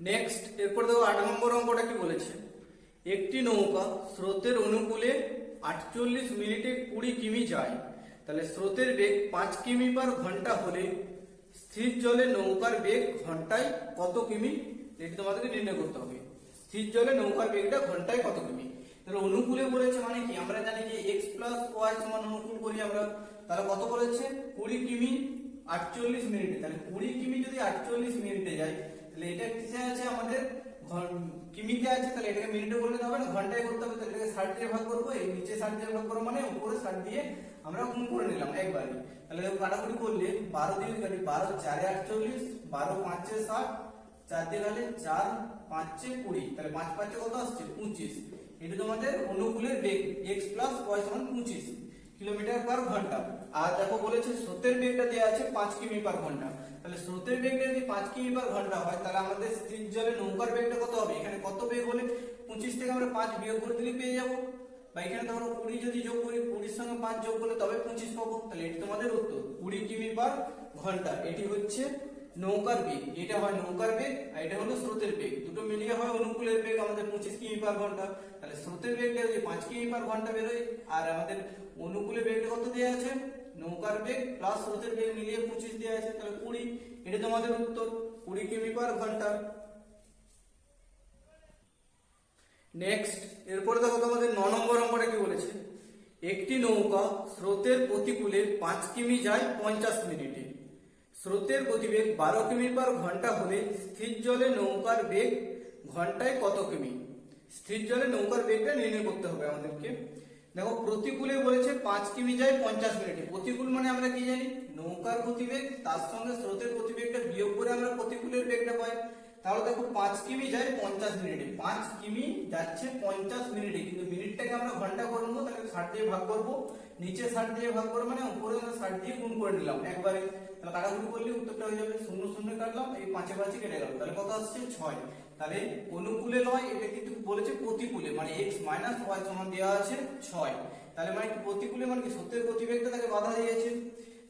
Next এরপর দেখো আট নম্বর অঙ্কটা কি বলেছে? একটি নৌকা স্রোতের অনুকূলে আটচল্লিশ মিনিটে কুড়ি কিমি যায়। তাহলে স্রোতের বেগ পাঁচ কিমি পার ঘণ্টা হলে স্থির জলে নৌকার বেগ ঘন্টায় কত কিমি? এটি তোমাদেরকে নির্ণয় করতে হবে। স্থির জলে নৌকার বেগটা ঘন্টায় কত কিমি? তাহলে অনুকূলে বলেছে মানে কি? আমরা জানি যে এক্স প্লাস ওয়াই সমান অনুকূল করি আমরা। তাহলে কত বলেছে? কুড়ি কিমি আটচল্লিশ মিনিটে। তাহলে কুড়ি কিমি যদি আটচল্লিশ মিনিটে যায় তাহলে এটা কিসে আছে? আমাদের কিমিতে আছে? তাহলে এটাকে মিনিটে করলে হবে না, ঘন্টায় করতে হবে। তাহলে এটাকে ষাট দিয়ে ভাগ করব, এই নিচে ষাট দিয়ে ভাগ করব মানে উপরে ষাট দিয়ে আমরা গুণ করে নিলাম একবারে। তাহলে কাটাকুটি করলে বারো দিয়ে কাটি বারো, চারে আটচল্লিশ, বারো পাঁচে ষাট, চার দিয়ে গেলে চার, পাঁচে কুড়ি। তাহলে পাঁচ পাঁচে কত আসছে? পঁচিশ। এটা তোমাদের অনুকূলের বেগ এক্স প্লাস ওয়াই সমান পঁচিশ কিলোমিটার পার ঘণ্টা। আর দেখো বলেছে স্রোতের বেগটা দেওয়া আছে পাঁচ কিমি পার ঘণ্টা। তাহলে স্রোতের বেগটা যদি পাঁচ কিমি পার ঘণ্টা হয়, তাহলে আমাদের স্থির জলে নৌকার বেগটা কত হবে? এখানে কত বেগ হলে পঁচিশ থেকে আমরা পাঁচ বিয়োগ করে দিলে পেয়ে যাব? বা এখানে ধরো কুড়ি যদি যোগ করি, কুড়ির সঙ্গে পাঁচ যোগ করলে তবে পঁচিশ পাবো। তাহলে এটি তোমাদের উত্তর, কুড়ি কিমি পার ঘণ্টা। এটি হচ্ছে নৌকার বেগ। এটা হয় নৌকার বেগ আর এটা হলো স্রোতের বেগ। দুটো মিলিয়ে হয় অনুকূলের বেগ আমাদের পঁচিশ কিমি পার ঘণ্টা। তাহলে স্রোতের বেগটা যদি পাঁচ কিমি পার ঘণ্টা বেরোয়, আর আমাদের অনুকূলের বেগটা কত দেওয়া আছে? নৌকার বেগ প্লাস স্রোতের বেগ মিলিয়ে পঁচিশ দেওয়া আছে তাহলে কুড়ি। এটা তোমাদের উত্তর। কুড়ি কিমি পার ঘণ্টা। নেক্সট এরপরে দেখো তোমাদের ন নম্বর অঙ্কটা কি বলেছে? একটি নৌকা স্রোতের প্রতিকূলে পাঁচ কিমি যায় পঞ্চাশ মিনিটে। স্রোতের গতিবেগ বারো কিমি পার ঘণ্টা হলে স্থির জলে নৌকার বেগ ঘন্টায় কত কিমি? স্থির জলে নৌকার বেগটা নির্ণয় করতে হবে আমাদেরকে। দেখো, প্রতিকূলে বলেছে পাঁচ কিমি যায় পঞ্চাশ মিনিটে। প্রতিকূল মানে আমরা কি জানি? নৌকার গতিবেগ, তার সঙ্গে স্রোতের গতিবেগটা বিয়োগ করে আমরা প্রতিকূলের বেগটা পাই। তাহলে দেখো, পাঁচ কিমি যায় পঞ্চাশ মিনিটে। পাঁচ কিমি যাচ্ছে পঞ্চাশ মিনিটে। কিন্তু মিনিটটাকে আমরা ঘণ্টা করব তাহলে ষাট দিয়ে ভাগ করব। নিচে ষাট দিয়ে ভাগ করব মানে উপরে ষাট দিয়ে গুণ করে নিলাম একবারে। তাহলে কাটাকুটি করলে উত্তরটা হয়ে যাবে। শূন্য শূন্য কাটলাম, এই পাঁচে পাঁচে কেটে গেল। তাহলে কত আসছে? ছয়। তাহলে অনুকূলে নয়, এটা কিন্তু বলেছে প্রতিকূলে মানে এক্স মাইনাস ওয়াই সমান দেওয়া আছে ছয়। তাহলে মানে প্রতিকূলে মানে কি সত্যের গতিবেগটা তাকে বাধা দিয়েছে?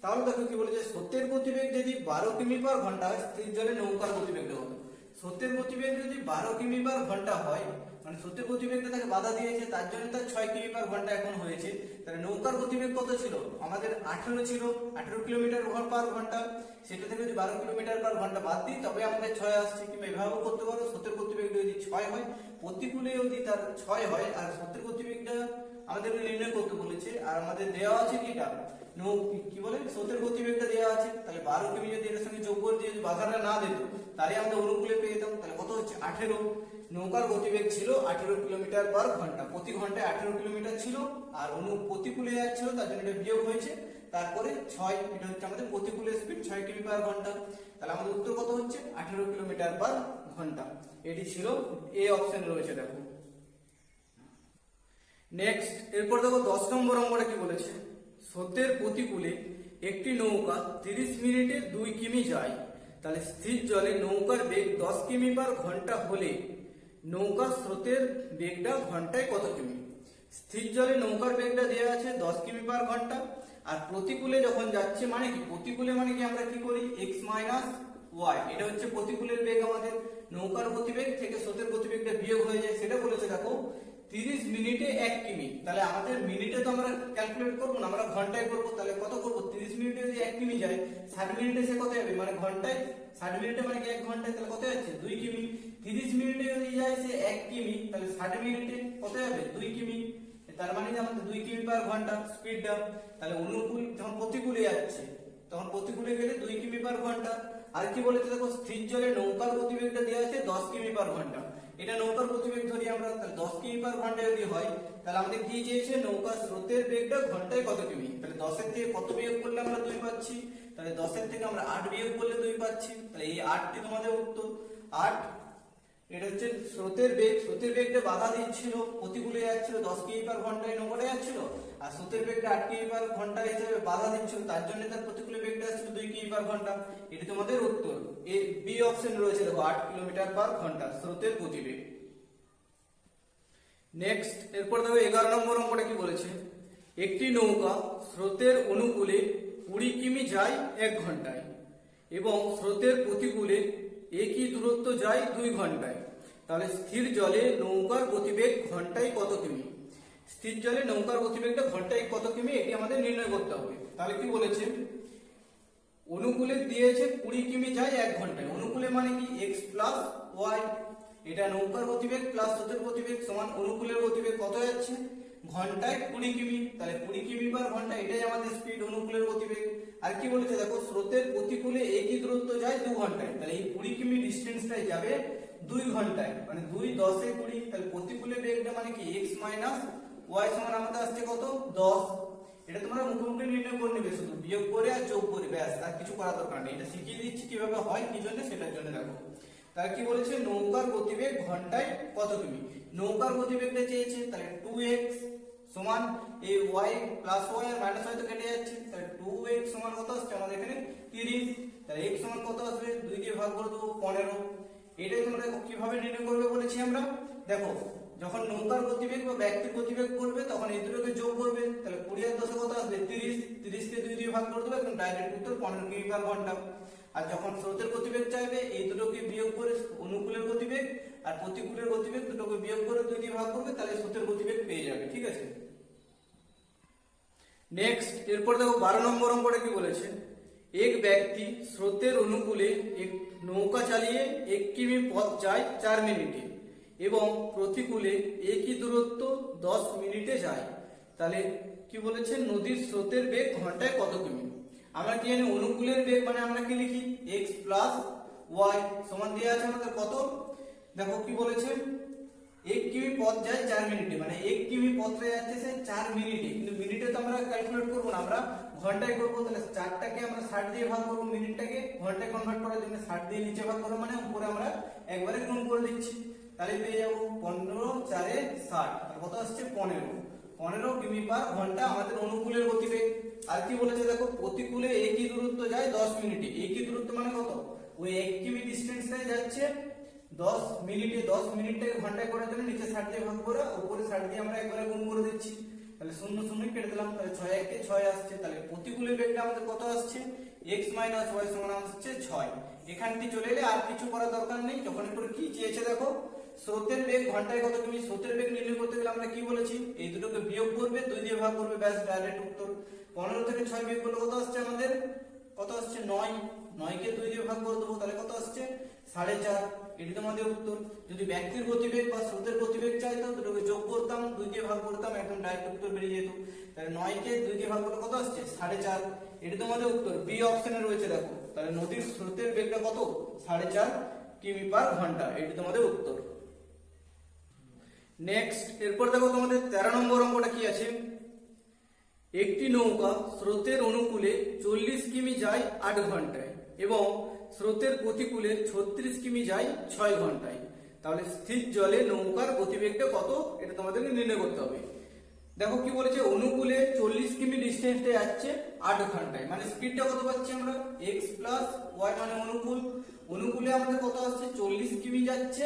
তাহলে দেখো কি বলেছে, সত্যের গতিবেগ যদি বারো কিমি পার ঘণ্টা হয়, স্থির জলে নৌকার গতিবেগটা হতো সত্যের প্রতিবেগ যদি বারো কিমি পার ঘণ্টা হয় মানে সত্যের গতিবেগটা তাকে বাধা দিয়েছে, তার জন্য তার ছয় কিমি পার ঘণ্টা এখন হয়েছে। তাহলে নৌকার গতিবেগ কত ছিল? আমাদের আঠেরো ছিল, আঠেরো কিলোমিটার ঘর পার ঘণ্টা। সেটা থেকে যদি বারো কিলোমিটার পার ঘণ্টা বাদ দিই, তবে আমাদের ছয় আসছে। কিংবা এভাবেও করতে পারো, সত্যের গতিবেগ যদি ছয় হয়, প্রতিকূলে যদি তার ছয় হয়, আর সত্যের গতিবেগটা আমাদের নির্ণয় করতে বলেছে, আর আমাদের দেওয়া আছে কি এটা? কি বলে? স্রোতের গতিবেগটা দেওয়া আছে, তাহলে বারো কিমি যদি এর সঙ্গে যোগ করে দিয়ে বাধাটা না দিত, তাহলে আমরা অনুকূলে পেয়ে যেতাম, তাহলে কত হচ্ছে? আঠেরো। নৌকার গতিবেগ ছিল আঠেরো কিলোমিটার পার ঘণ্টা, প্রতি ঘন্টায় আঠেরো কিলোমিটার ছিল, আর অনু প্রতিকূলে যাচ্ছিল, তার জন্য এটা বিয়োগ হয়েছে, তারপরে ছয়, এটা হচ্ছে আমাদের প্রতিকূলের স্পিড ছয় কিমি পার ঘণ্টা। তাহলে আমাদের উত্তর কত হচ্ছে? আঠেরো কিলোমিটার পার ঘণ্টা। এটি ছিল এ অপশন রয়েছে, দেখো। নেক্সট এরপর দেখো দশ নম্বর অঙ্কটা কি বলেছে? স্রোতের প্রতিকূলে একটি নৌকা তিরিশ মিনিটে দুই কিমি যায়। তাহলে স্থির জলে নৌকার বেগ দশ কিমি পার ঘণ্টা হলে নৌকার স্রোতের বেগটা ঘন্টায় কত কিমি? স্থির জলে নৌকার বেগটা দেওয়া আছে দশ কিমি পার ঘণ্টা। আর প্রতিকূলে যখন যাচ্ছে মানে কি? প্রতিকূলে মানে কি আমরা কি করি? এক্স মাইনাস ওয়াই এটা হচ্ছে প্রতিকূলের বেগ আমাদের। নৌকার গতিবেগ থেকে স্রোতের গতিবেগটা বিয়োগ হয়ে যায়। সেটা বলেছে দেখো তিরিশ মিনিটে এক কিমি। তাহলে আমাদের মিনিটে তো আমরা ক্যালকুলেট করব না, আমরা ঘন্টায় করব, তাহলে কত করব? তিরিশ মিনিটে যদি এক কিমি যায়, ষাট মিনিটে সে কত যাবে? মানে ঘন্টায়, ষাট মিনিটে মানে কি এক ঘন্টায়? তাহলে কত যাচ্ছে? দুই কিমি। তিরিশ মিনিটে যদি যায় সে এক কিমি, তাহলে ষাট মিনিটে কত যাবে? দুই কিমি। তার মানে যে আমাদের দুই কিমি পার ঘণ্টা স্পিডটা তাহলে অনুকূল, যখন প্রতিকূলে যাচ্ছে, তখন প্রতিকূলে গেলে দুই কিমি পার ঘণ্টা। আর কি বলেছে দেখো, স্থির জলে নৌকার গতিবেগটা দেওয়া আছে দশ কিমি পার ঘণ্টা। এটা নৌকার গতিবেগ ধরি আমরা, তাহলে দশ কিমি পার ঘণ্টা যদি হয়, তাহলে আমাদের কি চেয়েছে? নৌকার স্রোতের বেগটা ঘন্টায় কত কিমি? তাহলে দশের থেকে কত বিয়োগ করলে আমরা দুই পাচ্ছি? তাহলে দশের থেকে আমরা আট বিয়োগ করলে দুই পাচ্ছি। তাহলে এই আটটি তোমাদের উত্তর। আট, এটা হচ্ছে স্রোতের বেগ। স্রোতের বেগটা বাধা দিচ্ছিল, প্রতিকূলে যাচ্ছিল, দশ কিমি পার ঘন্টায় নৌকাটা যাচ্ছিল। আর স্রোতের বেগটা আট কিমি পার ঘণ্টা হিসেবে বাধা দিচ্ছিল, তার জন্য তার প্রতিকূলে বেগটা আসছিল দুই কিমি পার ঘণ্টা। এটি তোমাদের উত্তর। এ বি অপশন রয়েছে, দেখো, আট কিলোমিটার পার ঘণ্টা, স্রোতের গতিবেগ। নেক্সট এরপর দেখো, এগারো নম্বর অঙ্কটা কি বলেছে? একটি নৌকা স্রোতের অনুকূলে কুড়ি কিমি যায় এক ঘন্টায় এবং স্রোতের প্রতিকূলে একই দূরত্ব যায় দুই ঘন্টায়। তাহলে স্থির জলে নৌকার গতিবেগ ঘন্টায় কত কিমি? স্থির জলে নৌকার গতিবেগটা ঘন্টায় কত কিমি, এটি আমাদের নির্ণয় করতে হবে। তাহলে কি বলেছে? অনুকূলে দিয়েছে কুড়ি কিমি যায় এক ঘন্টায়। অনুকূলে মানে কি? এক্স প্লাস ওয়াই এটা নৌকার গতিবেগ প্লাস স্রোতের গতিবেগ সমান অনুকূলের গতিবেগ কত যাচ্ছে? ঘন্টায় কুড়ি কিমি। তাহলে কুড়ি কিমি পার ঘণ্টা এটাই আমাদের স্পিড অনুকূলের গতিবেগ। আর কি বলেছে? দেখো, স্রোতের প্রতিকূলে একই দূরত্ব যায় দু ঘন্টায়। তাহলে এই কুড়ি কিমি ডিস্টেন্সটাই যাবে দুই ঘন্টায়। মানে দুই দশে কুড়ি। তাহলে প্রতিকূলে বেগটা মানে কি? এক্স মাইনাস ওয়াই সমান আমাদের আসছে কত? দশ। এটা তোমরা মুখোমুখি নির্ণয় করে নেবে শুধু। বিয়োগ করে আর যোগ করে। ব্যাস, আর কিছু করার দরকার নেই। এটা শিখিয়ে দিচ্ছি কীভাবে হয়, কি জন্য, সেটার জন্য দেখো। তার কি বলেছে? নৌকার গতিবেগ ঘন্টায় কত কিমি? নৌকার গতিবেগটা চেয়েছে, তাহলে টু এক্স সমান এই ওয়াই ওয়াই আর মাইনাস তো কেটে যাচ্ছে। তাহলে টু এক্স সমান কত আসছে? আমাদের এখানে তিরিশ। তাহলে এক্স সমান কত আসবে? দুই দিয়ে ভাগ করে দেবো পনেরো। এটাই তোমরা কীভাবে নির্ণয় করবে বলেছি আমরা। দেখো যখন নৌকার গতিবেগ বা ব্যক্তির গতিবেগ করবে তখন এই দুটোকে যোগ করবে। তাহলে কুড়ি আর দশে কত আসবে? তিরিশ। তিরিশকে দুই দিয়ে ভাগ করে দেবে, একদম ডাইরেক্ট উত্তর, পনেরো কিমি পার ঘণ্টা। আর যখন স্রোতের গতিবেগ চাইবে, এই দুটোকে বিয়োগ করে অনুকূলের গতিবেগ আর প্রতিকূলের গতিবেগ দুটোকে বিয়োগ করে দুই দিয়ে ভাগ করবে, তাহলে স্রোতের গতিবেগ পেয়ে যাবে, ঠিক আছে? নেক্সট এরপর দেখো বারো নম্বর অঙ্কটা কি বলেছে? এক ব্যক্তি স্রোতের অনুকূলে এক নৌকা চালিয়ে এক কিমি পথ যায় চার মিনিটে। এবং প্রতিকূলে একই দূরত্ব দশ মিনিটে যায়। তাহলে কি বলেছে নদীর স্রোতের বেগ ঘন্টায় কত কিমি? আমরা কি জানি অনুকূলের বেগ মানে আমরা কি লিখি? এক্স প্লাস ওয়াই সমান দিয়ে আছে আমাদের কত? দেখো কি বলেছে এক কিমি পথ যায় চার মিনিটে। মানে এক কিমি পথে যাচ্ছে সে চার মিনিটে। কিন্তু মিনিটে তো আমরা ক্যালকুলেট করব না। আমরা ঘন্টায় করব, তাহলে চারটাকে আমরা ষাট দিয়ে ভাগ করব মিনিটটাকে। ঘন্টায় কনভার্ট করার জন্য ষাট দিয়ে নিচে ভাগ করব মানে উপরে আমরা একবারে গুণ করে দিচ্ছি। তাহলে পেয়ে যাব পনেরো চারে ষাট। আর কত আসছে? পনেরো। পনেরো কিমি পার ঘণ্টা আমাদের অনুকূলের গতিবেগ। আর কি বলেছে দেখো, প্রতিকূলে একই দূরত্ব যায় দশ মিনিটে। একই দূরত্ব মানে কত? ওই এক কিমি ডিস্টেন্সটাই যাচ্ছে। দশ মিনিটে, দশ মিনিটটাকে ঘন্টায় করার জন্য নিচে ষাট দিয়ে ভাগ করে উপরে ষাট দিয়ে আমরা একবারে গুণ করে দিচ্ছি। তাহলে শূন্য শূন্য কেটে দিলাম। তাহলে ছয় একে ছয় আসছে। তাহলে প্রতিকূলে বেগটা আমাদের কত আসছে? এক্স মাইনাস ওয়াই সমান আসছে ছয়। এখানটি চলে এলে আর কিছু করার দরকার নেই। যখন একটু কি চেয়েছে দেখো স্রোতের বেগ ঘন্টায় কত? তুমি স্রোতের বেগ নির্ণয় করতে গেলে আমরা কি বলেছি? এই দুটোকে বিয়োগ করবে, দুই দিয়ে ভাগ করবে, ব্যাস ডাইরেক্ট উত্তর। পনেরো থেকে ছয় বিয়োগ করলে কত আসছে আমাদের? কত আসছে? নয়। নয়কে দুই দিয়ে ভাগ করে দেবো, তাহলে কত আসছে? সাড়ে চার। এটি তোমাদের উত্তর। যদি ব্যক্তির গতিবেগ বা স্রোতের গতিবেগ চাইতো দুটোকে যোগ করতাম, দুই দিয়ে ভাগ করতাম একদম ডাইরেক্ট উত্তর বেরিয়ে যেত। তাহলে নয়কে দুই দিয়ে ভাগ করলে কত আসছে? সাড়ে চার। এটি তোমাদের উত্তর। বি অপশনে রয়েছে, দেখো। তাহলে নদীর স্রোতের বেগটা কত? সাড়ে চার কিমি পার ঘণ্টা। এটি তোমাদের উত্তর। নেক্সট এরপর দেখো তোমাদের তেরো নম্বর অঙ্কটা কি আছে? একটি নৌকা স্রোতের অনুকূলে চল্লিশ কিমি যায় আট ঘন্টায় এবং স্রোতের প্রতিকূলে ছত্রিশ কিমি যায় ছয় ঘন্টায়। তাহলে স্থির জলে নৌকার গতিবেগটা কত? এটা তোমাদেরকে নির্ণয় করতে হবে। দেখো কি বলেছে? অনুকূলে চল্লিশ কিমি ডিস্টেন্সটা যাচ্ছে আট ঘন্টায়। মানে স্পিডটা কত পাচ্ছি আমরা? এক্স প্লাস ওয়াই মানে অনুকূল। অনুকূলে আমাদের কত আসছে? চল্লিশ কিমি যাচ্ছে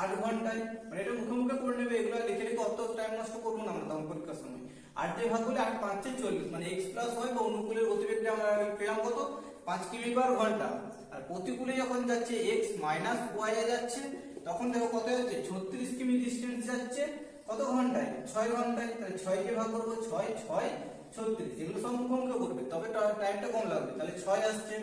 আট ঘন্টায় মানে এটা মুখে মুখে করে নেবে, এগুলো লিখে লিখে অত টাইম নষ্ট করব না আমরা তখন পরীক্ষার সময়। আট দিয়ে ভাগ করলে আট পাঁচে চল্লিশ মানে এক্স প্লাস ওয়াই বা অনুকূলের গতিবেগটা আমরা পেলাম কত? পাঁচ কিমি পার ঘণ্টা। আর প্রতিকূলে যখন যাচ্ছে এক্স মাইনাস ওয়াই যাচ্ছে, তখন দেখো কত যাচ্ছে ছত্রিশ কিমি ডিস্টেন্স যাচ্ছে, কত ঘন্টায়? ছয় ঘন্টায়, তাহলে ছয়কে ভাগ করব? ছয় ছয়, ছত্রিশ। এগুলো সব করবে, তবে টাইমটা কম লাগবে। তাহলে ছয় আসছে।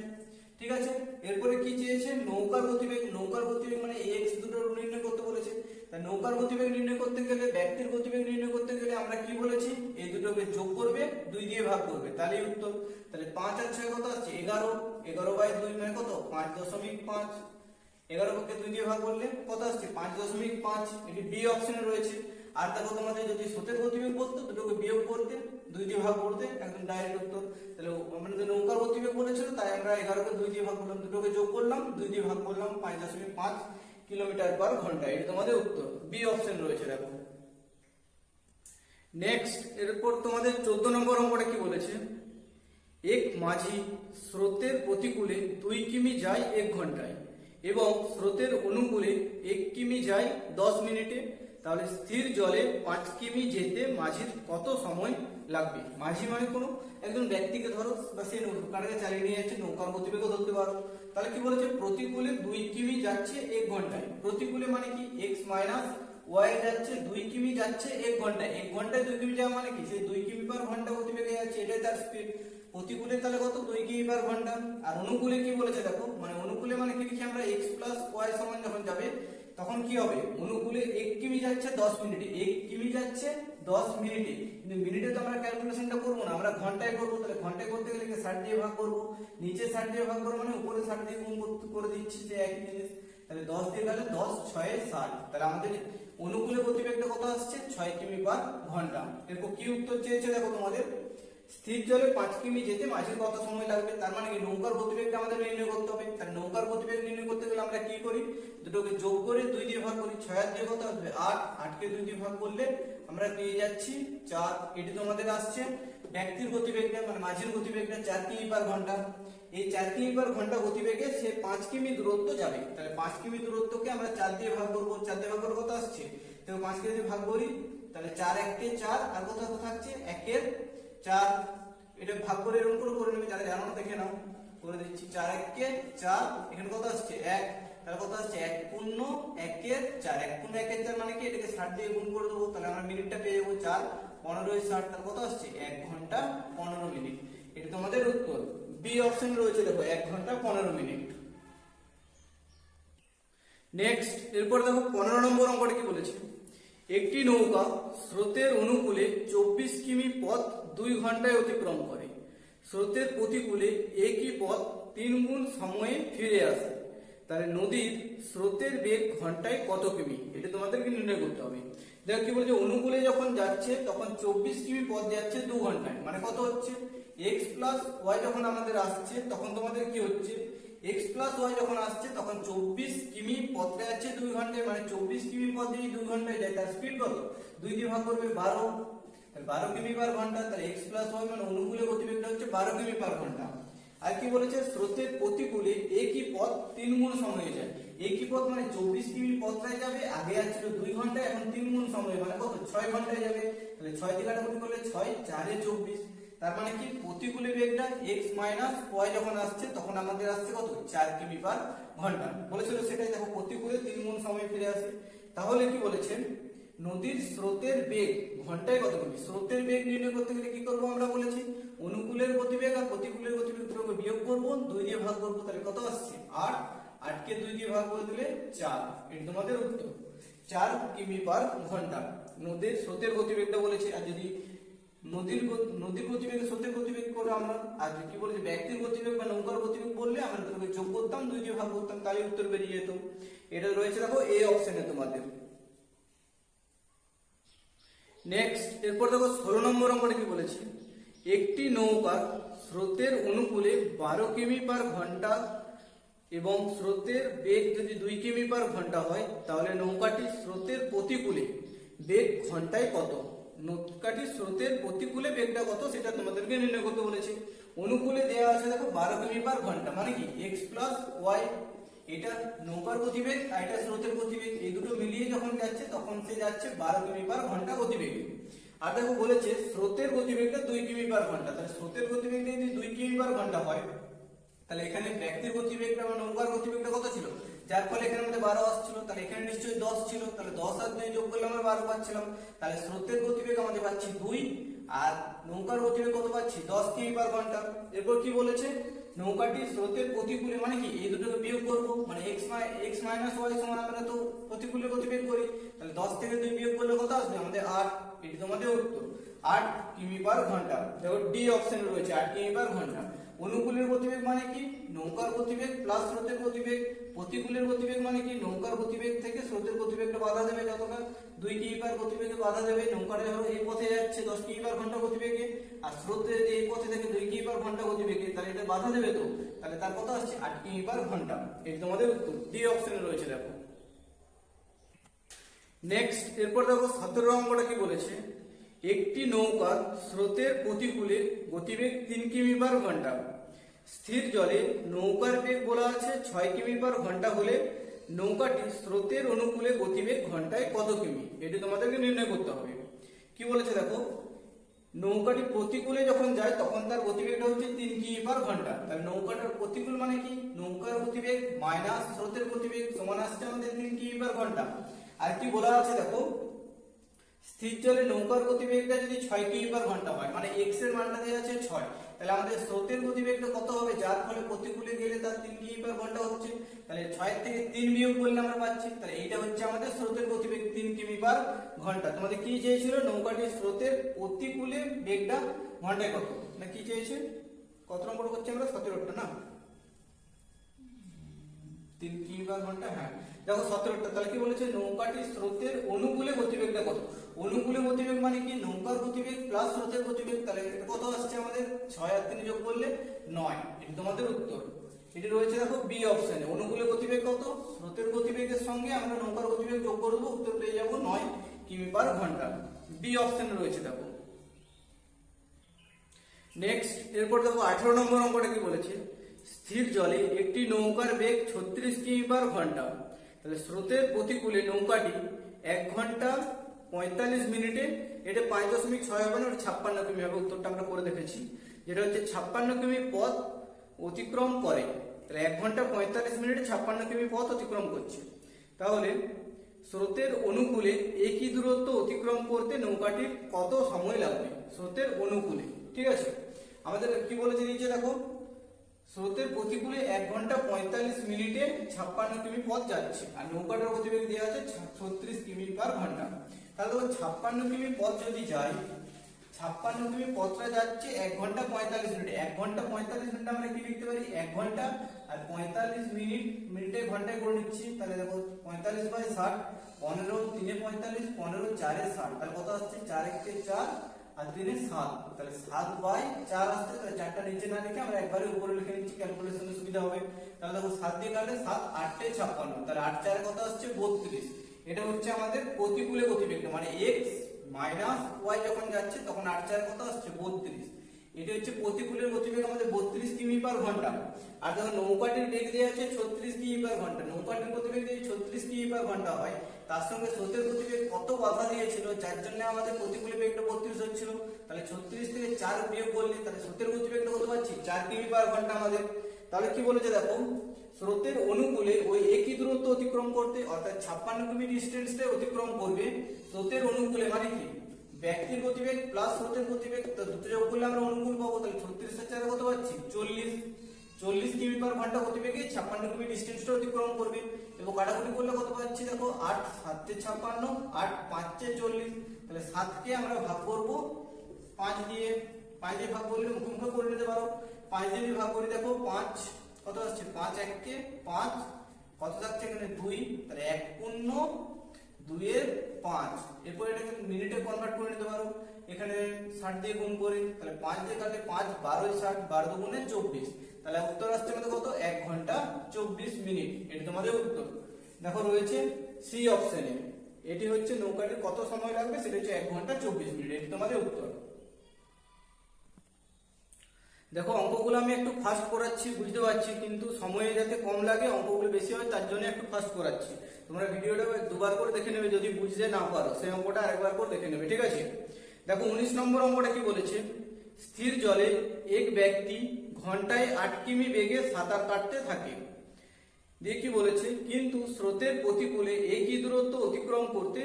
ঠিক আছে? এরপরে কি চেয়েছে নৌকার গতিবেগ নৌকার গতিবেগ মানে এক্স দুটো নির্ণয় করতে বলেছে। তা নৌকার গতিবেগ নির্ণয় করতে গেলে, ব্যক্তির গতিবেগ নির্ণয় করতে গেলে আমরা কি বলেছি? এই দুটোকে যোগ করবে, দুই দিয়ে ভাগ করবে। তাহলেই উত্তর। তাহলে পাঁচ আর ছয় কত আসছে? এগারো। এগারো বাই দুই মানে কত? পাঁচ দশমিক পাঁচ। এগারো পক্ষে দুই দিয়ে ভাগ করলে কত আসছে? পাঁচ দশমিক পাঁচ। এটি বি অপশনে রয়েছে। আর দেখো তোমাদের যদি স্রোতের গতিবেগ বলতো, দুটোকে বিয়োগ করতে দুই দিয়ে ভাগ করতে একদম ডাইরেক্ট উত্তর। তাহলে আমাদের নৌকার গতিবেগ বলেছিল, তাই আমরা এগারোকে দুই দিয়ে ভাগ করলাম, দুটোকে যোগ করলাম, দুই দিয়ে ভাগ করলাম পাঁচ দশমিক পাঁচ কিলোমিটার পার ঘণ্টা। এটা তোমাদের উত্তর। বি অপশন রয়েছে, দেখো। নেক্সট এরপর তোমাদের চোদ্দ নম্বর অঙ্কটা কি বলেছে? এক মাঝি স্রোতের প্রতিকূলে দুই কিমি যায় এক ঘন্টায় এবং স্রোতের অনুকূলে এক কিমি যায় দশ মিনিটে। তাহলে স্থির জলে পাঁচ কিমি যেতে মাঝির কত সময় লাগবে? মাঝি মানে কোনো একজন ব্যক্তিকে ধরো, বা সে নৌকাটাকে চালিয়ে নিয়ে যাচ্ছে, নৌকার গতিবেগও ধরতে পারো। তাহলে কি বলেছে? প্রতিকূলে দুই কিমি যাচ্ছে এক ঘন্টায়। প্রতিকূলে মানে কি? এক্স মাইনাস ওয়াই যাচ্ছে, দুই কিমি যাচ্ছে এক ঘন্টায়। এক ঘন্টায় দুই কিমি যাওয়া মানে কি? সেই দুই কিমি পার ঘণ্টা গতিবেগে যাচ্ছে, এটাই তার স্পিড প্রতিকূলে তাহলে কত? দুই কিমি পার ঘণ্টা। আর অনুকূলে কি বলেছে দেখো? মানে অনুকূলে মানে কি লিখি আমরা? এক্স প্লাস ওয়াই সমান যখন যাবে তখন কি হবে? অনুকূলে এক কিমি যাচ্ছে দশ মিনিটে। এক কিমি যাচ্ছে দশ মিনিটে। কিন্তু মিনিটে তো আমরা ক্যালকুলেশনটা করব না। আমরা ঘন্টায় করব। তাহলে ঘন্টায় করতে গেলে ষাট দিয়ে ভাগ করব? নিচে ষাট দিয়ে ভাগ করব মানে উপরে ষাট দিয়ে গুণ করে দিচ্ছি যে একই জিনিস তাহলে দশ দিয়ে গেলে দশ, ছয়, ষাট। তাহলে আমাদের অনুকূলে গতিবেগটা কত আসছে? ছয় কিমি পার ঘণ্টা। এরপর কি উত্তর চেয়েছে দেখো তোমাদের? স্থির জলে পাঁচ কিমি যেতে মাঝে কত সময় লাগবে? তার মানে কি নৌকার গতিবেগটা আমাদের নির্ণয় করতে হবে। তাহলে নৌকার গতিবেগ নির্ণয় করতে গেলে আমরা কি করি? দুটোকে যোগ করে দুই দিয়ে ভাগ করি। ছয় দিয়ে কত আসবে? আট। আটকে দুই দিয়ে ভাগ করলে আমরা পেয়ে যাচ্ছি চার। এটি তোমাদের আসছে ব্যক্তির গতিবেগটা মানে মাঝের গতিবেগটা চার কিমি পার ঘণ্টা। এই চার কিমি পার ঘণ্টা গতিবেগে সে পাঁচ কিমি দূরত্ব যাবে। তাহলে পাঁচ কিমি দূরত্বকে আমরা চার দিয়ে ভাগ করব। চার দিয়ে ভাগ করে কত আসছে? তো পাঁচ কে যদি ভাগ করি। তাহলে চার একে চার, আর কত থাকছে? একের চার, এটা ভাগ করে এরকম করে করে নেবে, যারা জানো না দেখে নাও। করে দিচ্ছি চার একে চার, এখানে কত আসছে? এক। তাহলে কত আসছে? এক পূর্ণ একের চার। এক পূর্ণ একের চার মানে কি? এটাকে ষাট দিয়ে গুণ করে দেবো, তাহলে আমরা মিনিটটা পেয়ে যাব চার। পনেরো ষাট, তাহলে কত আসছে? এক ঘণ্টা পনেরো মিনিট। এটা তোমাদের উত্তর। বি অপশন রয়েছে, দেখো, এক ঘণ্টা পনেরো মিনিট। নেক্সট এরপর দেখো, পনেরো নম্বর অঙ্কটা কি বলেছে? একটি নৌকা স্রোতের অনুকূলে চব্বিশ কিমি পথ দুই ঘন্টায় অতিক্রম করে। স্রোতের প্রতিকূলে একই পথ তিন গুণ সময়ে ফিরে আসে। তাহলে নদীর স্রোতের বেগ ঘন্টায় কত কিমি? এটা তোমাদেরকে নির্ণয় করতে হবে। দেখো কি বলছে, অনুকূলে যখন যাচ্ছে, তখন চব্বিশ কিমি পথ যাচ্ছে দু ঘন্টায়। মানে কত হচ্ছে? এক্স প্লাস ওয়াই যখন আমাদের আসছে, তখন তোমাদের কি হচ্ছে? এক্স প্লাস ওয়াই যখন আসছে, তখন চব্বিশ কিমি পথে যাচ্ছে দুই ঘন্টায়। মানে চব্বিশ কিমি পথ যদি দুই ঘন্টায় যায় তার স্পিড কত? দুই দিয়ে ভাগ করবে বারো। বারো কিমি পার ঘণ্টা, তাহলে এক্স প্লাস ওয়াই মানে অনুকূলে গতিবেগটা হচ্ছে বারো কিমি পার ঘণ্টা। আর কি বলেছে? স্রোতের প্রতিকূলে একই পথ তিন গুণ সময়ে যায়। একই পথ মানে চব্বিশ কিমি পথটায় যাবে, আগে আসছিল দুই ঘণ্টা, এখন তিন গুণ সময় মানে কত? ছয় ঘন্টায় যাবে। তাহলে ছয় দিয়ে কাটাকুটি করলে ছয়, চারে চব্বিশ। তার মানে কি? প্রতিকূলে বেগটা এক্স মাইনাস ওয়াই যখন আসছে, তখন আমাদের আসছে কত? চার কিমি পার ঘণ্টা। বলেছিল সেটাই, দেখো, প্রতিকূলে তিন গুণ সময় ফিরে আসে। তাহলে কি বলেছেন নদীর স্রোতের বেগ, ঘন্টায় কত কিমি স্রোতের বেগ নির্ণয় করতে গেলে কি করব আমরা বলেছি? অনুকূলের গতিবেগ আর প্রতিকূলের গতিবেগ দুটোকে বিয়োগ করব, দুই দিয়ে ভাগ করব, তাহলে কত আসছে? আট। আটকে দুই দিয়ে ভাগ করে দিলে চার। এটা তোমাদের উত্তর। চার কিমি পার ঘণ্টা। নদীর স্রোতের গতিবেগটা বলেছে। আর যদি নদীর নদীর গতিবেগ স্রোতের গতিবেগ করে আমরা, আর কি বলেছি? ব্যক্তির গতিবেগ বা নৌকার গতিবেগ বললে আমরা দুটোকে যোগ করতাম, দুই দিয়ে ভাগ করতাম, তাহলে উত্তর বেরিয়ে যেত। এটা রয়েছে দেখো এ অপশনে তোমাদের। নেক্সট এরপর দেখো ষোলো নম্বর অঙ্কটা কি বলেছি? একটি নৌকা স্রোতের অনুকূলে বারো কিমি পার ঘণ্টা এবং স্রোতের বেগ যদি দুই কিমি পার ঘণ্টা হয়, তাহলে নৌকাটি স্রোতের প্রতিকূলে বেগ ঘন্টায় কত? নৌকাটি স্রোতের প্রতিকূলে বেগটা কত সেটা তোমাদেরকে নির্ণয় করতে বলেছে। অনুকূলে দেওয়া আছে দেখো বারো কিমি পার ঘণ্টা মানে কি? এক্স প্লাস ওয়াই এটা নৌকার গতিবেগ আর এটা স্রোতের গতিবেগ, এই দুটো মিলিয়ে যখন যাচ্ছে, তখন সে যাচ্ছে বারো কিমি পার ঘণ্টা গতিবেগে। আর দেখো বলেছে, স্রোতের গতিবেগটা দুই কিমি পার ঘণ্টা। তাহলে স্রোতের গতিবেগটা যদি দুই কিমি পার ঘণ্টা হয়, তাহলে এখানে ব্যক্তির গতিবেগটা বা নৌকার গতিবেগটা কত ছিল? যার ফলে এখানে মধ্যে বারো আসছিল, তাহলে এখানে নিশ্চয়ই দশ ছিল, তাহলে দশ আর দুই যোগ করলে আমরা বারো পাচ্ছিলাম। তাহলে স্রোতের গতিবেগ আমাদের পাচ্ছি দুই, আর নৌকার গতিবেগ কত পাচ্ছি? দশ কিমি পার ঘণ্টা। এরপর কি বলেছে? নৌকাটি স্রোতের প্রতিকূলে মানে কি? এই দুটোকে বিয়োগ করব। মানে এক্স এক্স মাইনাস ওয়াই সমান আমরা তো প্রতিকূলে গতিবেগ করি। তাহলে দশ থেকে দুই বিয়োগ করলে কত আসবে? আমাদের আট। এটি তোমাদের উত্তর। আট কিমি পার ঘণ্টা। দেখো ডি অপশন রয়েছে, আট কিমি পার ঘণ্টা। অনুকূলের গতিবেগ মানে কি? নৌকার গতিবেগ প্লাস স্রোতের গতিবেগ। প্রতিকূলের গতিবেগ মানে কি? নৌকার গতিবেগ থেকে স্রোতের গতিবেগটা বাধা দেবে যতটা দুই কিমি পার গতিবেগে বাধা দেবে। নৌকাটা ধরো এই পথে যাচ্ছে, দশ কিমি পার ঘণ্টা গতিবেগে। আর স্রোতে যদি এই পথে থেকে দুই কিমি পার ঘণ্টা গতিবেগে, তাহলে এটা বাধা দেবে তো? তাহলে তার কত আসছে? আট কিমি পার ঘণ্টা। এই তোমাদের উত্তর। ডি অপশনে রয়েছে, দেখো। নেক্সট এরপর দেখো সতেরো অঙ্কটা কি বলেছে? একটি নৌকা স্রোতের প্রতিকূলে গতিবেগ তিন কিমি পার ঘণ্টা। স্থির জলে নৌকার বেগ বলা আছে ছয় কিমি পার ঘণ্টা হলে নৌকাটি স্রোতের অনুকূলে গতিবেগ ঘন্টায় কত কিমি? এটি তোমাদেরকে নির্ণয় করতে হবে। কি বলেছে দেখো? নৌকাটি প্রতিকূলে যখন যায়, তখন তার গতিবেগটা হচ্ছে তিন কিমি পার ঘণ্টা। তাহলে নৌকাটার প্রতিকূল মানে কি? নৌকার গতিবেগ মাইনাস স্রোতের গতিবেগ সমান আসছে আমাদের তিন কিমি পার ঘণ্টা। আর কি বলা আছে দেখো? স্থির জলে নৌকার গতিবেগটা যদি ছয় কিমি পার ঘণ্টা হয় মানে এক্সের মানটা দেওয়া আছে ছয়, তাহলে আমাদের স্রোতের গতিবেগটা কত হবে? যার ফলে প্রতিকূলে গেলে তার তিন কিমি পার ঘণ্টা হচ্ছে। তাহলে ছয় থেকে তিন বিয়োগ করলে আমরা পাচ্ছি, তাহলে এইটা হচ্ছে আমাদের স্রোতের গতিবেগ তিন কিমি পার ঘণ্টা। তোমাদের কি চেয়েছিল? নৌকাটির স্রোতের প্রতিকূলে বেগটা ঘন্টায় কত? না কি চেয়েছে? কত নম্বর করছি আমরা? সতেরোটা না? তিন কিমি পার ঘণ্টা হ্যাঁ। দেখো সতেরোটা তাহলে কি বলেছে? নৌকাটির স্রোতের অনুকূলে গতিবেগটা কত? অনুকূলে গতিবেগ মানে কি? নৌকার গতিবেগ প্লাস স্রোতের গতিবেগ। তাহলে কত আসছে আমাদের? ছয় আর তিন যোগ করলে নয়। এটি তোমাদের উত্তর। এটি রয়েছে দেখো বি অপশনে অনুকূলে গতিবেগ কত? স্রোতের গতিবেগের সঙ্গে আমরা নৌকার গতিবেগ যোগ করব। উত্তর পেয়ে যাব নয় কিমি পার ঘণ্টা। বি অপশনে রয়েছে দেখো। নেক্সট এরপর দেখো আঠারো নম্বর অঙ্কটা কি বলেছে? স্থির জলে একটি নৌকার বেগ ছত্রিশ কিমি পার ঘণ্টা। তাহলে স্রোতের প্রতিকূলে নৌকাটি এক ঘণ্টা পঁয়তাল্লিশ মিনিটে এটা পাঁচ দশমিক ছয় হবে না, ওটা ছাপ্পান্ন কিমি হবে, উত্তরটা আমরা করে দেখেছি। যেটা হচ্ছে ছাপ্পান্ন কিমি পথ অতিক্রম করে। তাহলে এক ঘণ্টা পঁয়তাল্লিশ মিনিটে ছাপ্পান্ন কিমি পথ অতিক্রম করছে। তাহলে স্রোতের অনুকূলে একই দূরত্ব অতিক্রম করতে নৌকাটির কত সময় লাগবে? স্রোতের অনুকূলে, ঠিক আছে? আমাদের কি বলেছে নিচে দেখো? স্রোতের প্রতিকূলে এক ঘণ্টা পঁয়তাল্লিশ মিনিটে ছাপ্পান্ন কিমি পথ যাচ্ছে, আর নৌকাটার গতিবেগ দেওয়া আছে ছত্রিশ কিমি পার ঘণ্টা। তাহলে দেখো ছাপ্পান্ন কিমি পথ যদি যায় ছাপ্পান্ন কিমি পথটা যাচ্ছে এক ঘণ্টা পঁয়তাল্লিশ মিনিট। এক ঘণ্টা পঁয়তাল্লিশ মিনিট আমরা কি লিখতে পারি? এক ঘণ্টা আর পঁয়তাল্লিশ মিনিট, মিনিটে ঘন্টায় করে নিচ্ছি। তাহলে দেখো পঁয়তাল্লিশ বাই ষাট, পনেরো তিনে পঁয়তাল্লিশ, পনেরো চারে ষাট। তাহলে কত আসছে? চার একে চার আর তিনে সাত। তাহলে সাত বাই চার আসছে, তাহলে চারটা নিচে না লিখে আমরা একবারে উপরে লিখে নিচ্ছি ক্যালকুলেশনের সুবিধা হবে। তাহলে দেখো সাত দিয়ে কাটলে সাত আটটে ছাপ্পান্ন। তাহলে আট চারে কত আসছে? বত্রিশ। এটা হচ্ছে আমাদের প্রতিকূলে গতিবেগটা মানে এক্স মাইনাস ওয়াই যখন যাচ্ছে, তখন আট চার কত আসছে? বত্রিশ। এটা হচ্ছে প্রতিকূলের গতিবেগ আমাদের বত্রিশ কিমি পার ঘণ্টা। আর যখন নৌকাটির বেগ দেওয়া আছে ছত্রিশ কিমি পার ঘণ্টা। নৌকাটির গতিবেগ যদি ছত্রিশ কিমি পার ঘণ্টা হয়, তার সঙ্গে স্রোতের গতিবেগ কত বাধা দিয়েছিল, যার জন্য আমাদের প্রতিকূলে বেগটা বত্রিশ হচ্ছিল। তাহলে ছত্রিশ থেকে চার বিয়োগ করলে তাহলে স্রোতের গতিবেগটা কত পাচ্ছি? চার কিমি পার ঘণ্টা আমাদের। তাহলে কি বলেছে দেখো? স্রোতের অনুকূলে ওই একই দূরত্ব অতিক্রম করতে, অর্থাৎ ছাপ্পান্ন কিমি ডিস্টেন্সটা অতিক্রম করবে। স্রোতের অনুকূলে মানে কি? ব্যক্তির গতিবেগ প্লাস স্রোতের গতিবেগ দুটো যোগ করলে আমরা অনুকূল পাবো, তাহলে ছত্রিশ চারে কত পাচ্ছি? চল্লিশ। চল্লিশ কিমি পার ঘণ্টা গতিবেগে ছাপ্পান্ন কিমি ডিস্টেন্সটা অতিক্রম করবে। এবং কাটাকুটি করলে কত পাচ্ছি দেখো? আট সাতটে ছাপ্পান্ন, আট, পাঁচে চল্লিশ। তাহলে সাতকে আমরা ভাগ করব। পাঁচ দিয়ে পাঁচ দিয়ে ভাগ করলে মুখোমুখি করে নিতে পারো। পাঁচ দিয়ে যদি ভাগ করি, দেখো পাঁচ, কত আসছে? পাঁচ এককে পাঁচ, কত থাকছে এখানে? দুই। তাহলে এক পূর্ণ দুইয়ের পাঁচ। এরপর এটাকে মিনিটে কনভার্ট করে নিতে পারো। এখানে ষাট দিয়ে গুণ করে, তাহলে পাঁচ দিয়ে কাটলে পাঁচ, বারোই ষাট, বারো দুগুণে চব্বিশ। তাহলে উত্তর আসছে আমাদের কত? এক ঘণ্টা চব্বিশ মিনিট। এটি তোমাদের উত্তর। দেখো রয়েছে সি অপশনে। এটি হচ্ছে নৌকাটির কত সময় লাগবে? সেটা হচ্ছে এক ঘণ্টা চব্বিশ মিনিট। এটি তোমাদের উত্তর। দেখো, অঙ্কগুলো আমি একটু ফাস্ট করাচ্ছি, বুঝতে পারছি, কিন্তু সময়ে যাতে কম লাগে, অঙ্কগুলো বেশি হয়, তার জন্য একটু ফাস্ট করাচ্ছি। তোমরা ভিডিওটা দুবার করে দেখে নেবে, যদি বুঝতে না পারো, সেই অঙ্কটা আরেকবার করে দেখে নেবে, ঠিক আছে? দেখো, উনিশ নম্বর অঙ্কটা কি বলেছে? স্থির জলে এক ব্যক্তি ঘন্টায় আট কিমি বেগে সাঁতার কাটতে থাকে। দিয়ে কি বলেছে? কিন্তু স্রোতের প্রতিকূলে একই দূরত্ব অতিক্রম করতে,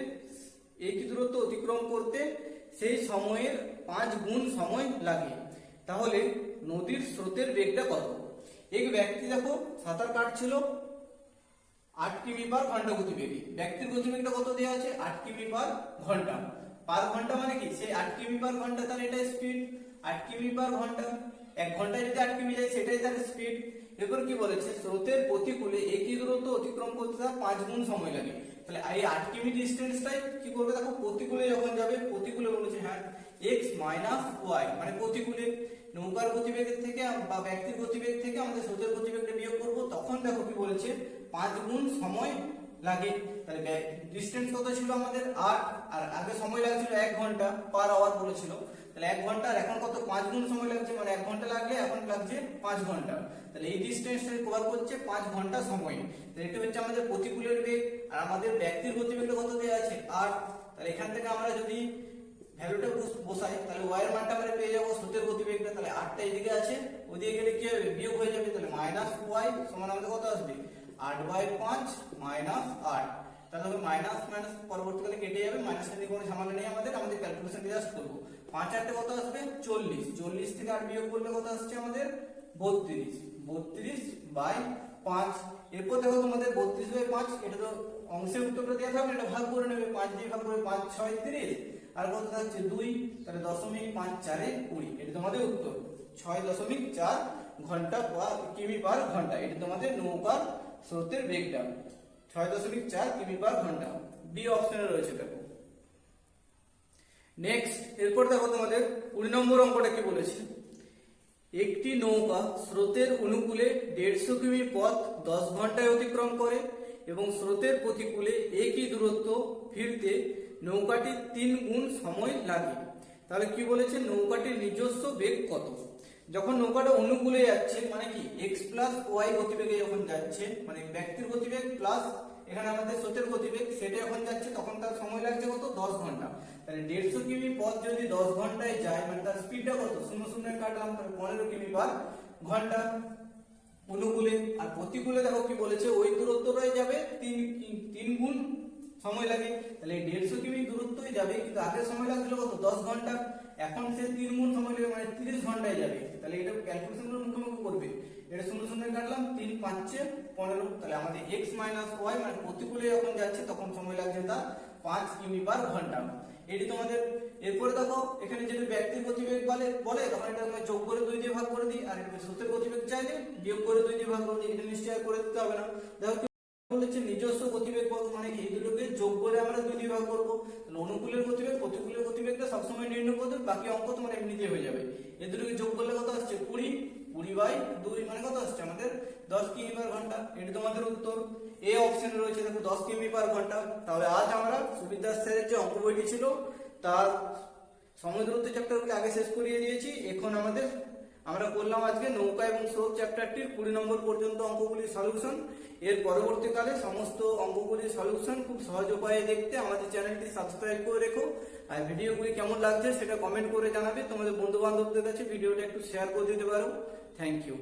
একই দূরত্ব অতিক্রম করতে সেই সময়ের পাঁচ গুণ সময় লাগে। তাহলে নদীর স্রোতের বেগটা কত? এক ব্যক্তি দেখো, সাঁতার কাটছিল আট কিমি পার ঘণ্টা গতিবেগে ব্যক্তির গতিবেগটা কত দেওয়া আছে? আট কিমি পার ঘণ্টা। পার ঘণ্টা মানে কি? সেই আট কিমি পার ঘণ্টা তার এটা স্পিড আট কিমি পার ঘণ্টা। এক ঘন্টায় যদি আট কিমি যায়, সেটাই তার স্পিড এরপর কি বলেছে? স্রোতের প্রতিকূলে একই দূরত্ব অতিক্রম করতে তার পাঁচ গুণ সময় লাগে। তাহলে এই আট কিমি ডিস্টেন্সটাই কি করবে? দেখো, প্রতিকূলে যখন যাবে, প্রতিকূলে বলেছে হ্যাঁ এক্স মাইনাস ওয়াই মানে প্রতিকূলে। নৌকার গতিবেগের থেকে বা ব্যক্তির গতিবেগ থেকে আমাদের স্রোতের গতিবেগটা বিয়োগ করব। তখন দেখো কি বলেছে, পাঁচ গুণ সময় লাগে। তাহলে ডিস্টেন্স কত ছিল আমাদের? আট। আর আগে সময় লাগছিল এক ঘণ্টা পার আওয়ার বলেছিল। তাহলে এক ঘণ্টা, আর এখন কত? পাঁচ গুণ সময় লাগছে মানে এক ঘণ্টা লাগলে এখন লাগছে পাঁচ ঘণ্টা। তাহলে এই ডিস্টেন্সটা কভার করছে পাঁচ ঘণ্টা সময়। তাহলে এটা হচ্ছে আমাদের প্রতিকূলের বেগ। আর আমাদের ব্যক্তির গতিবেগটা কত দেওয়া আছে? আট। তাহলে এখান থেকে আমরা যদি ভ্যালুটা বস- বসাই। তাহলে ওয়াই এর মানটা আমরা পেয়ে যাব স্রোতের গতিবেগটা তাহলে আটটা এদিকে আছে। ওদিকে গেলে কি হবে? বিয়োগ হয়ে যাবে, তাহলে মাইনাস ওয়াই সমান আমাদের কত আসবে? আট বাই পাঁচ মাইনাস আট। তাহলে মাইনাস মাইনাস পরবর্তীকালে কেটে যাবে মাইনাস নিয়ে কোনো ঝামেলা নেই আমাদের। আমাদের ক্যালকুলেশন জাস্ট করব। পাঁচ আটটা কত আসবে? চল্লিশ। চল্লিশ থেকে আট বিয়োগ করলে কত আসছে আমাদের? বত্রিশ। বত্রিশ বাই পাঁচ। এরপর দেখো তোমাদের বত্রিশ বাই পাঁচ, এটা তো অংশের উত্তরটা দেওয়া থাকবে, এটা ভাগ করে নেবে। পাঁচ দিয়ে ভাগ করে পাঁচ, ছয়, তিরিশ। আর কত থাকছে? দুই। তাহলে দশমিক পাঁচ চারে কুড়ি। এটা তোমাদের উত্তর। ছয় দশমিক চার ঘণ্টা কিমি পার ঘণ্টা। এটা তোমাদের নৌকার স্রোতের বেগটা ছয় দশমিক চার কিমি পার ঘণ্টা বি অপশনে রয়েছে, দেখো। নেক্সট এরপর দেখো তোমাদের কুড়ি নম্বর অঙ্কটা কি বলেছে? একটি নৌকা স্রোতের অনুকূলে দেড়শো কিমি পথ দশ ঘন্টায় অতিক্রম করে এবং স্রোতের প্রতিকূলে একই দূরত্ব ফিরতে নৌকাটির তিন গুণ সময় লাগে। তাহলে কি বলেছে? নৌকাটির নিজস্ব বেগ কত? যখন নৌকাটা অনুকূলে যাচ্ছে মানে কি? এক্স প্লাস ওয়াই গতিবেগে যখন যাচ্ছে মানে ব্যক্তির গতিবেগ প্লাস এখানে আমাদের স্রোতের গতিবেগ, সেটা যখন যাচ্ছে, তখন তার সময় লাগছে কত? দশ ঘণ্টা। তাহলে দেড়শো কিমি পথ যদি দশ ঘন্টায় যায় মানে তার স্পিডটা কত? শূন্য শূন্য কাটলাম তাহলে পনেরো কিমি পার ঘণ্টা অনুকূলে। আর প্রতিকূলে দেখো কি বলেছে? ওই দূরত্বটাই যাবে তিন তিন গুণ সময় লাগে। তাহলে দেড়শো কিমি দূরত্বই যাবে, কিন্তু আগের সময় লাগছিল কত? দশ ঘণ্টা। এখন সে তিন গুণ সময় লাগে মানে তিরিশ ঘন্টায় যাবে। তাহলে এটা ক্যালকুলেশন করে মুখোমুখি করবে। এটা শূন্য শূন্য কাটলাম, তিন পাঁচে পনেরো। তাহলে আমাদের এক্স মাইনাস ওয়াই মানে প্রতিকূলে যখন যাচ্ছে, তখন সময় লাগছে তার পাঁচ কিমি পার ঘণ্টা। এটি তোমাদের, এরপরে দেখো, এখানে যদি ব্যক্তির গতিবেগ বলে বলে, তখন এটা তোমার যোগ করে দুই দিয়ে ভাগ করে দিই, আর এটা স্রোতের গতিবেগ চাইলে বিয়োগ করে দুই দিয়ে ভাগ করে দিই। এটা নিশ্চয় করে দিতে হবে না। দেখো বলেছে? নিজস্ব গতিবেগ করে আমরা দুই দিয়ে ভাগ করব, তাহলে অনুকূলের গতিবেগ, প্রতিকূলের গতিবেগটা সবসময় নির্ণয় করতে বাকি অঙ্ক তোমার এমনিতে হয়ে যাবে। এই দুটোকে যোগ করলে কত আসছে? কুড়ি কুড়ি বাই দুই মানে কত আসছে? আমাদের দশ কিমি পার ঘণ্টা। এটা তোমাদের উত্তর। এ অপশনে রয়েছে, দেখো দশ কিমি পার ঘণ্টা। তাহলে আজ আমরা সুবিধা স্যারের যে অঙ্ক বইটি ছিল, তার সময় দূরত্ব চ্যাপ্টারগুলি আগে শেষ করিয়ে দিয়েছি। এখন আমাদের আমরা করলাম আজকে নৌকা এবং স্রোত চ্যাপ্টারটির কুড়ি নম্বর পর্যন্ত অঙ্কগুলির সলিউশন এর পরবর্তীকালে সমস্ত অঙ্কগুলির সলিউশন খুব সহজ উপায়ে দেখতে আমাদের চ্যানেলটি সাবস্ক্রাইব করে রেখো। আর ভিডিওগুলি কেমন লাগছে সেটা কমেন্ট করে জানাবে। তোমাদের বন্ধু বান্ধবদের কাছে ভিডিওটা একটু শেয়ার করে দিতে পারো। Thank you